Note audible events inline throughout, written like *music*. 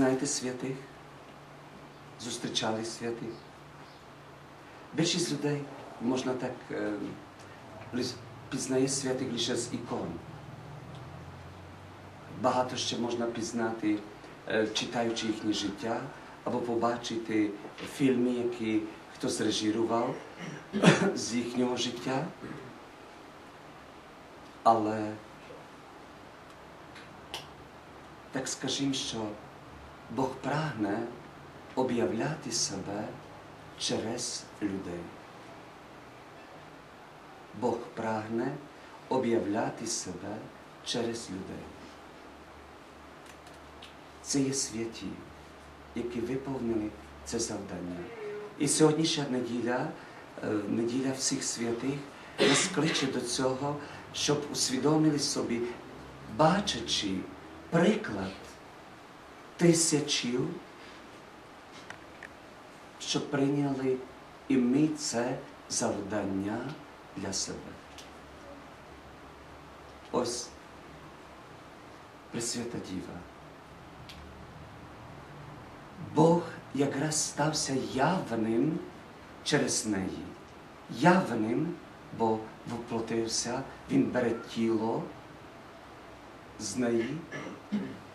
пізнаєте святих? Зустрічали святих? Більшість людей, можна так, е, пізнає святих лише з ікон. Багато ще можна пізнати, е, читаючи їхнє життя, або побачити фільми, які хтось режирував з їхнього життя. Але так скажімо, що Бог прагне об'являти себе через людей. Бог прагне об'являти себе через людей. Це є святі, які виповнили це завдання. І сьогоднішня неділя, е, неділя всіх святих, нас кличе до цього, щоб усвідомили собі, бачачи приклад тисячів, щоб прийняли і ми це завдання для себе. Ось Пресвята Діва. Бог якраз стався явним через неї. Явним, бо воплотився, Він бере тіло з неї,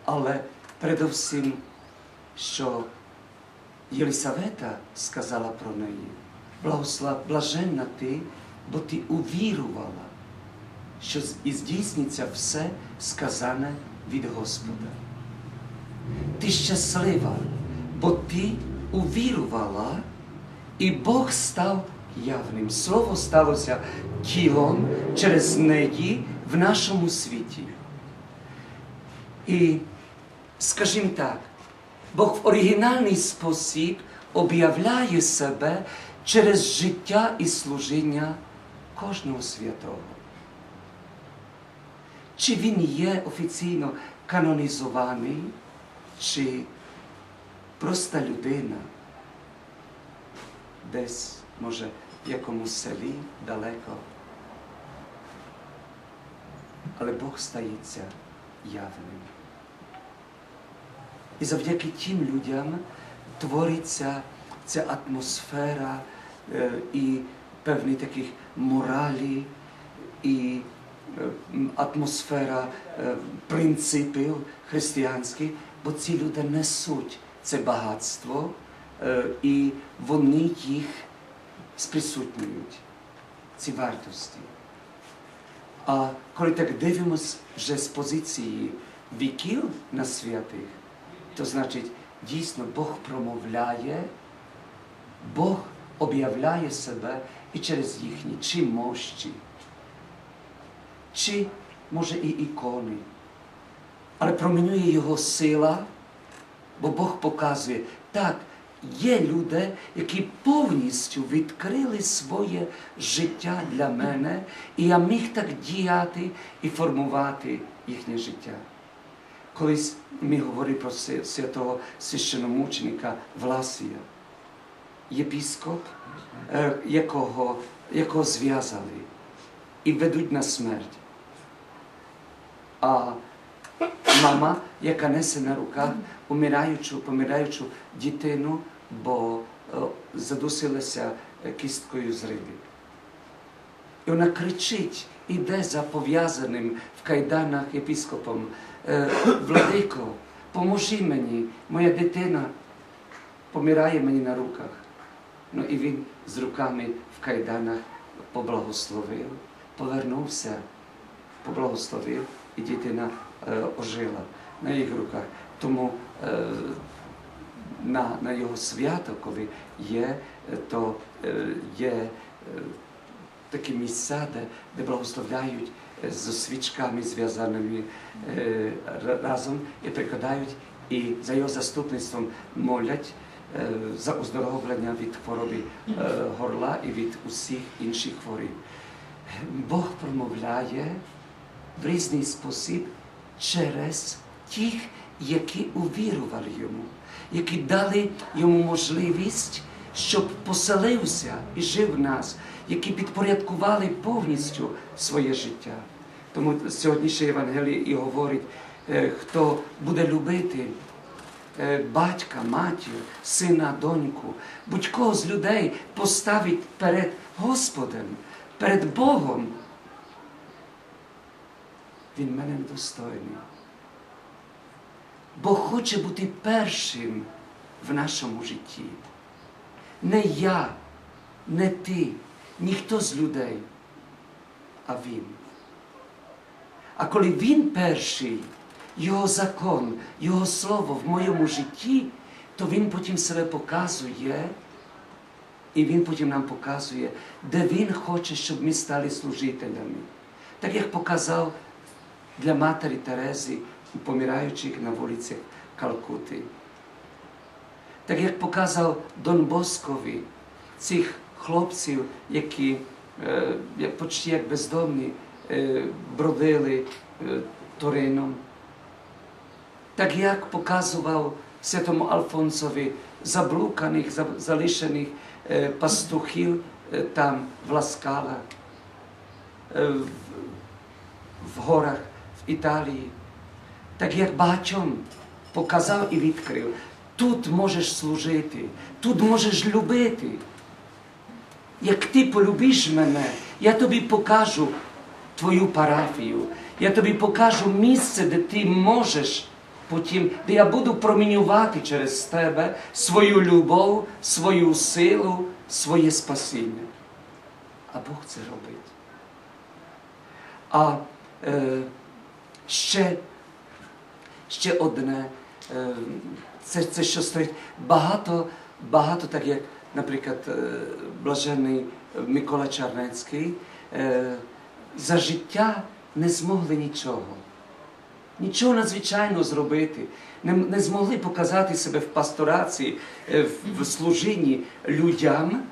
але передовсім, що Єлисавета сказала про неї, благослов, блаженна ти, бо ти увірувала, що здійсниться все сказане від Господа. Ти щаслива, бо ти увірувала, і Бог став явним. Слово сталося тілом через неї в нашому світі. І, скажімо так, Бог в оригінальний спосіб об'являє себе через життя і служіння кожного святого. Чи він є офіційно канонізований, чи проста людина десь, може, в якомусь селі далеко. Але Бог стається явним. І завдяки тим людям твориться ця атмосфера е, і певні таких моралі, і е, атмосфера е, принципів християнських, бо ці люди несуть це багатство, і вони їх сприсутнюють, ці вартості. А коли так дивимось вже з позиції віків на святих, то значить дійсно Бог промовляє, Бог об'являє себе і через їхні чи мощі, чи може і ікони, але променює його сила, бо Бог показує, так, є люди, які повністю відкрили своє життя для мене, і я міг так діяти і формувати їхнє життя. Колись ми говорили про святого священомученика Власія, єпіскоп, е, якого, якого зв'язали і ведуть на смерть. А мама, яка несе на руках умираючу, помираючу дитину, бо е, задусилася е, кісткою з риби. І вона кричить, іде за пов'язаним в кайданах єпіскопом. «Е, Владико, поможи мені, моя дитина помирає мені на руках. Ну і він з руками в кайданах поблагословив, повернувся, поблагословив, і дитина е, ожила на їх руках. Тому е, на, на його свято, коли є, то є такі місця, де, де благословляють з свічками зв'язаними е, разом і прикладають, і за його заступництвом молять е, за оздоровлення від хвороби е, горла і від усіх інших хвороб. Бог промовляє в різний спосіб через тих, які увірували йому, які дали йому можливість, щоб поселився і жив в нас, які підпорядкували повністю своє життя. Тому сьогоднішнє Євангеліє і говорить, е, хто буде любити е, батька, матір, сина, доньку, будь-кого з людей поставить перед Господом, перед Богом, він мене недостойний. Бог хоче бути першим в нашому житті. Не я, не ти, ніхто з людей, а Він. А коли Він перший, Його закон, Його слово в моєму житті, то Він потім себе показує, і Він потім нам показує, де Він хоче, щоб ми стали служителями. Так як показав для матері Терези, помираючих на вулицях Калкути. Так як показав Дон Боскові цих хлопців, які е, почти як бездомні е, бродили е, Торином. Так як показував святому Алфонсові заблуканих, залишених е, пастухів е, там в Ласкала, е, в, в горах в Італії. Так як багатьом показав і відкрив, тут можеш служити, тут можеш любити. Як ти полюбиш мене, я тобі покажу твою парафію, я тобі покажу місце, де ти можеш потім, де я буду промінювати через тебе свою любов, свою силу, своє спасіння. А Бог це робить. А е, ще, ще одне, е, це, це що стоїть багато, багато, так як, наприклад, е, блажений Микола Чарнецький, е, за життя не змогли нічого. Нічого надзвичайного зробити. Не, не змогли показати себе в пасторації, е, в, в служінні людям,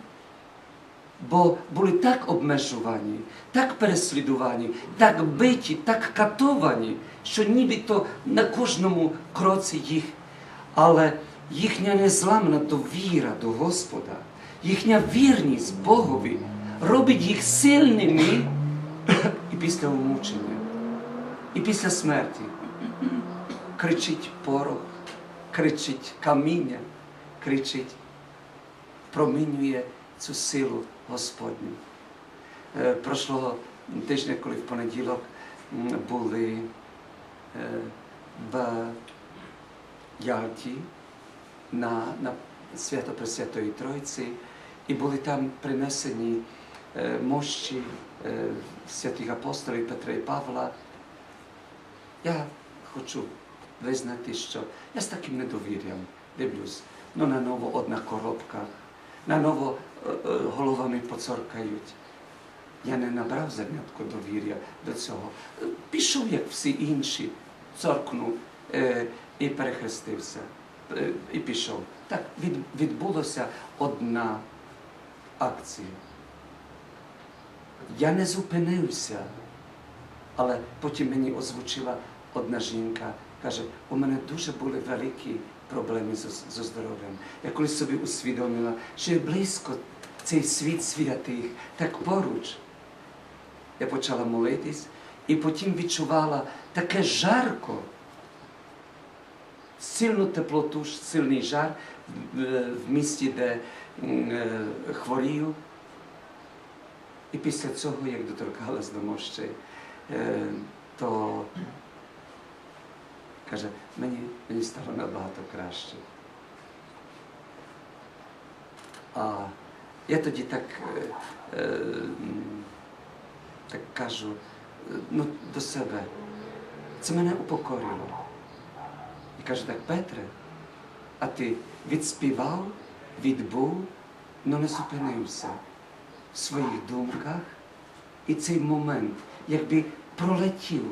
бо були так обмежувані, так переслідувані, так биті, так катовані, що нібито на кожному кроці їх. Але їхня незламна довіра до Господа, їхня вірність Богові робить їх сильними *clears throat* і після умучення, і після смерті. Кричить порох, кричить каміння, кричить, промінює цю силу Господню. Е, Прошлого тижня, коли в понеділок були е, в Ялті на, на свято Пресвятої Тройці, і були там принесені е, мощі е, святих апостолів Петра і Павла. Я хочу визнати, що я з таким недовір'ям дивлюсь. Ну, на ново одна коробка, на ново е, е, головами поцоркають. Я не набрав занятку довір'я до цього. Пішов, як всі інші, цоркнув е, і перехрестився. Е, і пішов. Так, від, відбулося одна акція. Я не зупинився, але потім мені озвучила одна жінка, каже, у мене дуже були великі проблеми з здоров'ям. Я колись собі усвідомила, що є близько цей світ святих, так поруч. Я почала молитись і потім відчувала таке жарко, сильну теплоту, сильний жар в, в місті, де е, хворію. І після цього, як доторкалась до мощей, е, то каже, мені, мені стало набагато краще. А я тоді так, е, е, так кажу е, ну, до себе, це мене упокорило. Каже так, Петре, а ти відспівав, відбув, але не зупинився в своїх думках. І цей момент, якби пролетів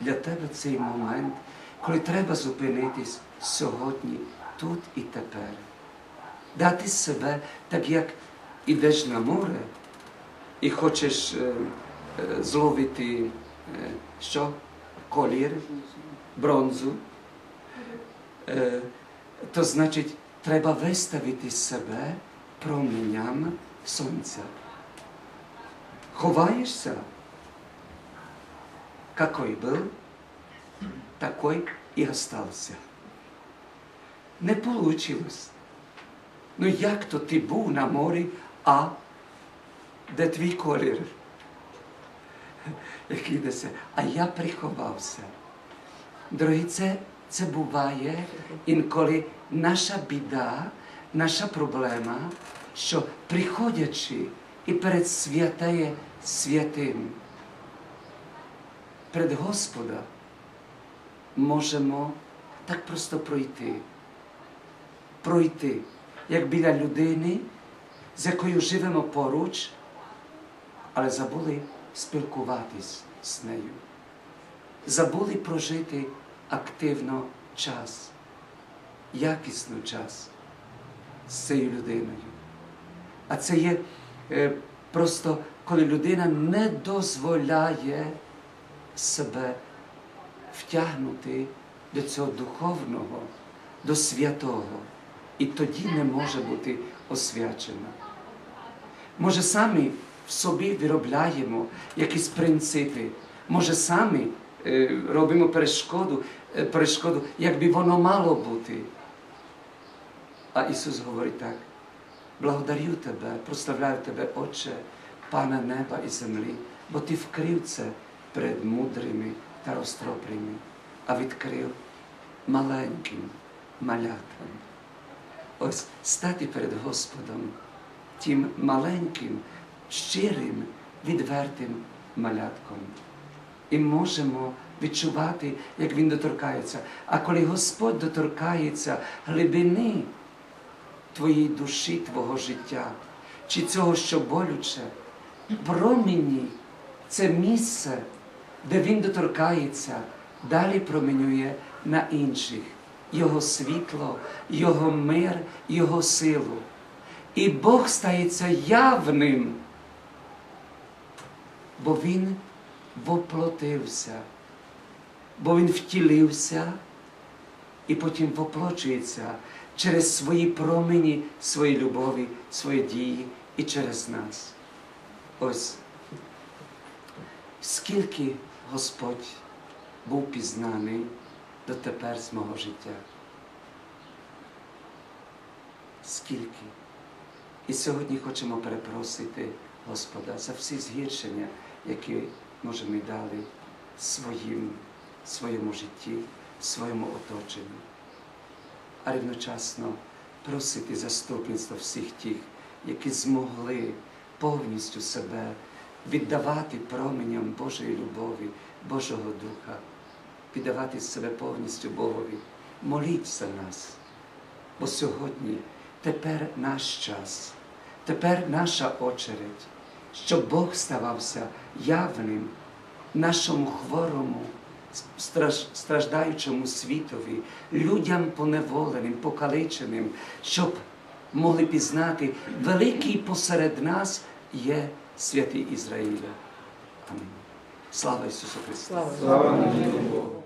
для тебе цей момент, коли треба зупинитись сьогодні, тут і тепер. Дати себе, так як ідеш на море і хочеш е, е, зловити е, що? Колір, бронзу. Е, то значить, треба виставити себе променям сонця. Ховаєшся? Какой был, такой и остался. Не вийшло. Ну як то ти був на морі, а де твій колір? Який несе? А я приховався. Дорогі, це, це буває інколи наша біда, наша проблема, що приходячи і перед святеє святим, перед Господа можемо так просто пройти. Пройти, як біля людини, з якою живемо поруч, але забули спілкуватись з нею. Забули прожити активно час, якісно час з цією людиною. А це є е, просто коли людина не дозволяє себе втягнути до цього духовного, до святого, і тоді не може бути освячена. Може, самі в собі виробляємо якісь принципи, може, самі робимо перешкоду, е, перешкоду, як би воно мало бути. А Ісус говорить так: благодарю Тебе, прославляю Тебе, Отче, Пана неба і землі, бо Ти вкрив це перед мудрими та розтроплими, а відкрив маленьким малятам. Ось стати перед Господом, тим маленьким, щирим, відвертим малятком. І можемо відчувати, як Він доторкається. А коли Господь доторкається глибини твоєї душі, твого життя, чи цього, що болюче, промені це місце, де Він доторкається, далі променює на інших Його світло, Його мир, Його силу. І Бог стається явним, бо Він воплотився, бо Він втілився і потім воплочується через свої промені, свої любові, свої дії і через нас. Ось скільки Господь був пізнаний дотепер з мого життя. Скільки? І сьогодні хочемо перепросити Господа за всі згіршення, які, може, ми дали своїм, своєму житті, своєму оточенню. А рівночасно просити заступництво всіх тих, які змогли повністю себе віддавати променям Божої любові, Божого Духа, віддавати себе повністю Богові. Моліть за нас, бо сьогодні тепер наш час, тепер наша очередь, щоб Бог ставався явним нашому хворому, страждаючому світові, людям поневоленим, покалеченим, щоб могли пізнати, великий посеред нас є святий Ізраїля. Амінь. Слава Ісусу Христу! Слава. Богу.